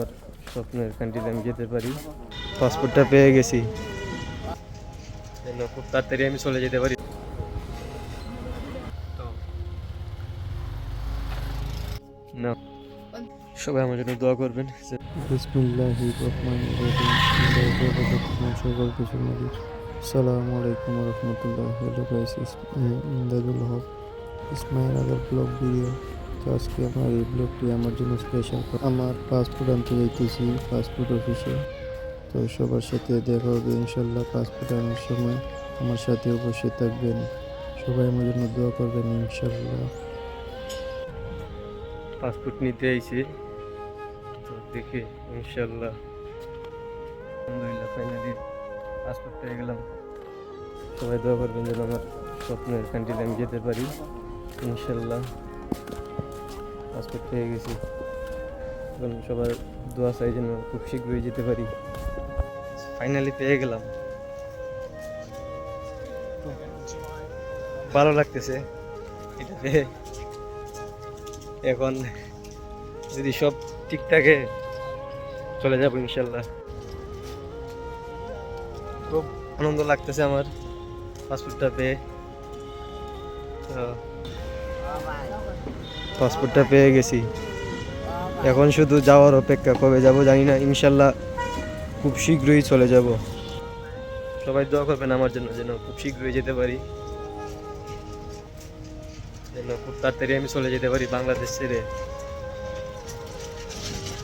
আমার স্বপ্নের কান্ট্রিতে আমি যেতে পারি। পাসপোর্টটা পেয়ে গেছি। খুব তাড়াতাড়ি আমি চলে যেতে পারি। না সবাই আমার জন্য দোয়া করবেন। বিসমিল্লাহি রহমানির রহিম। সকল কিছুর মালিক আসসালামু আলাইকুম রহমতুল্লাহ hello guys Imdadul Haque Ismail other blog video. তো আজকে আমার এই ব্লগটি আমার জন্য স্পেশাল আমার পাসপোর্ট আনতে যাইতেছি পাসপোর্ট অফিসে তো সবার সাথে দেখা হবে ইনশাল্লাহ পাসপোর্ট আনার সময়। আমার সাথে অবশ্যই থাকবেন। সবাই আমার জন্য দোয়া করবেন ইনশাল্লাহ পাসপোর্ট নিতে আইছি। তো দেখি ইনশাল্লাহ আলহামদুলিল্লাহ ফাইনালি পাসপোর্ট পেয়ে গেলাম। সবাই দোয়া করবেন যেন আমার স্বপ্নের কান্ট্রিতে আমি যেতে পারি ইনশাল্লাহ পাসপোর্ট পেয়ে গেছি। এখন সবার দোয়া চাই যেন খুব শীঘ্রই যেতে পারি। ফাইনালি পেয়ে গেলাম। ভালো লাগতেছে। এখন যদি সব ঠিক থাকে, চলে যাব ইনশাল্লাহ। খুব আনন্দ লাগতেছে আমার। পাসপোর্টটা পেয়ে। তো পাসপোর্টটা পেয়ে গেছি। এখন শুধু যাওয়ার অপেক্ষা, কবে যাব জানি না। ইনশাল্লাহ খুব শীঘ্রই চলে যাব। সবাই দোয়া করবেন আমার জন্য যেন খুব শীঘ্রই যেতে পারি। যেন খুব তাড়াতাড়ি আমি চলে যেতে পারি বাংলাদেশ ছেড়ে।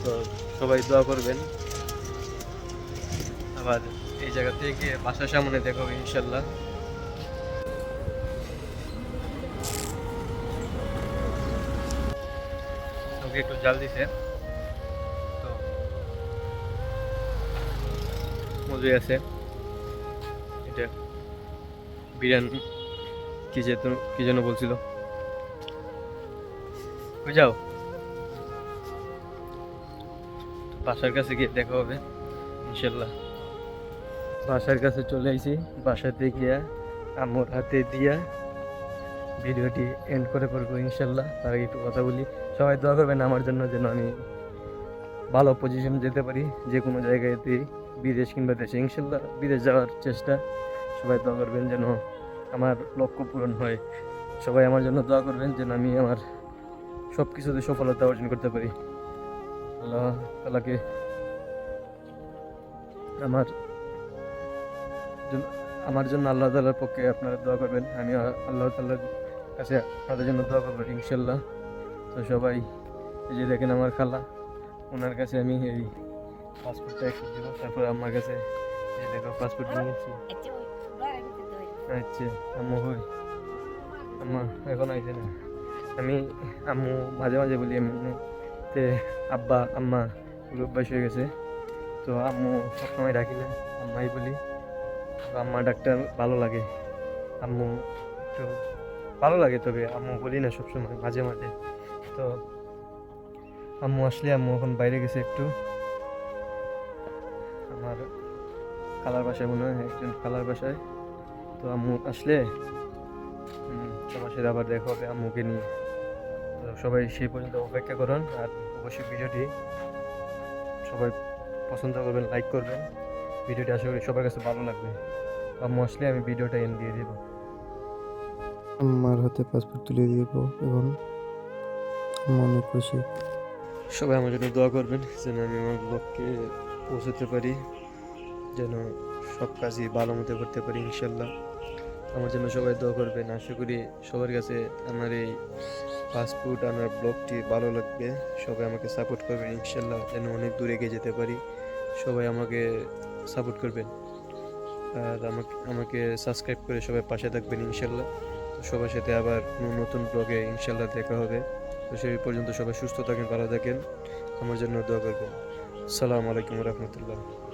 তো সবাই দোয়া করবেন। আবার এই জায়গা থেকে বাসার সামনে দেখো ইনশাল্লাহ। ওকে একটু জাল দিছে। তো মজুই আছে। এটা বিরিয়ানি। কি যেত কি যেন বলছিল। যাও। বাসার কাছে গিয়ে দেখা হবে, ইনশাল্লাহ। বাসার কাছে চলে আইছি। বাসাতে গিয়া আম্মুর হাতে দিয়া ভিডিওটি এন্ড করে পড়ব ইনশাল্লাহ। তার আগে একটু কথা বলি। সবাই দোয়া করবেন আমার জন্য যেন আমি ভালো পজিশন যেতে পারি, যে কোনো জায়গাতে বিদেশ কিংবা দেশে। ইনশাল্লাহ বিদেশ যাওয়ার চেষ্টা। সবাই দোয়া করবেন যেন আমার লক্ষ্য পূরণ হয়। সবাই আমার জন্য দোয়া করবেন যেন আমি আমার সব কিছুতে সফলতা অর্জন করতে পারি। আল্লাহ তালাকে আমার আমার জন্য আল্লাহ তালার পক্ষে আপনারা দোয়া করবেন। আমি আল্লাহ তাল্লার কাছে আপনাদের জন্য দোয়া করব, ইনশাল্লাহ। তো সবাই, এই যে দেখেন আমার খালা, ওনার কাছে আমি এই পাসপোর্টটা একটু দিব, তারপর আমার কাছে এই দেখো পাসপোর্ট নিয়েছি আচ্ছা আম্মু হই আম্মা, এখন আইছে না। আমি আম্মু মাঝে মাঝে বলি আমি তে আব্বা, আম্মা অভ্যাস হয়ে গেছে। তো আম্মু সবসময় ডাকি না, আম্মাই বলি। আম্মা ডাক্তার ভালো লাগে। আম্মু একটু ভালো লাগে তবে আম্মু বলি না সবসময়, মাঝে মাঝে। তো আম্মু আসলে, আম্মু এখন বাইরে গেছে একটু। আমার খালার বাসায় মনে হয়, একজন খালার বাসায়। তো আম্মু আসলে সবার সাথে আবার দেখা হবে আম্মুকে নিয়ে। তো সবাই সেই পর্যন্ত অপেক্ষা করুন, আর অবশ্যই ভিডিওটি সবাই পছন্দ করবেন লাইক করবেন। ভিডিওটি আশা করি সবার কাছে ভালো লাগবে। আম্মু আসলে আমি ভিডিওটা এন দিয়ে দেবো। আমার হাতে পাসপোর্ট তুলে দিব এবং অনেক খুশি। সবাই আমার জন্য দোয়া করবেন যেন আমি আমার লক্ষ্যে পৌঁছতে পারি, যেন সব কাজই ভালো মতো করতে পারি ইনশাল্লাহ আমার জন্য সবাই দোয়া করবেন। আশা করি সবার কাছে আমার এই পাসপোর্ট আমার ব্লগটি ভালো লাগবে। সবাই আমাকে সাপোর্ট করবেন ইনশাল্লাহ যেন অনেক দূরে এগিয়ে যেতে পারি। সবাই আমাকে সাপোর্ট করবেন। আর আমাকে আমাকে সাবস্ক্রাইব করে সবাই পাশে থাকবেন ইনশাল্লাহ তো সবার সাথে আবার নতুন ব্লগে ইনশাল্লাহ দেখা হবে। তো সেই পর্যন্ত সবাই সুস্থ থাকেন, ভালো থাকেন। আমার জন্য দোয়া করবেন। সালাম আলাইকুম রহমতুল্লাহ।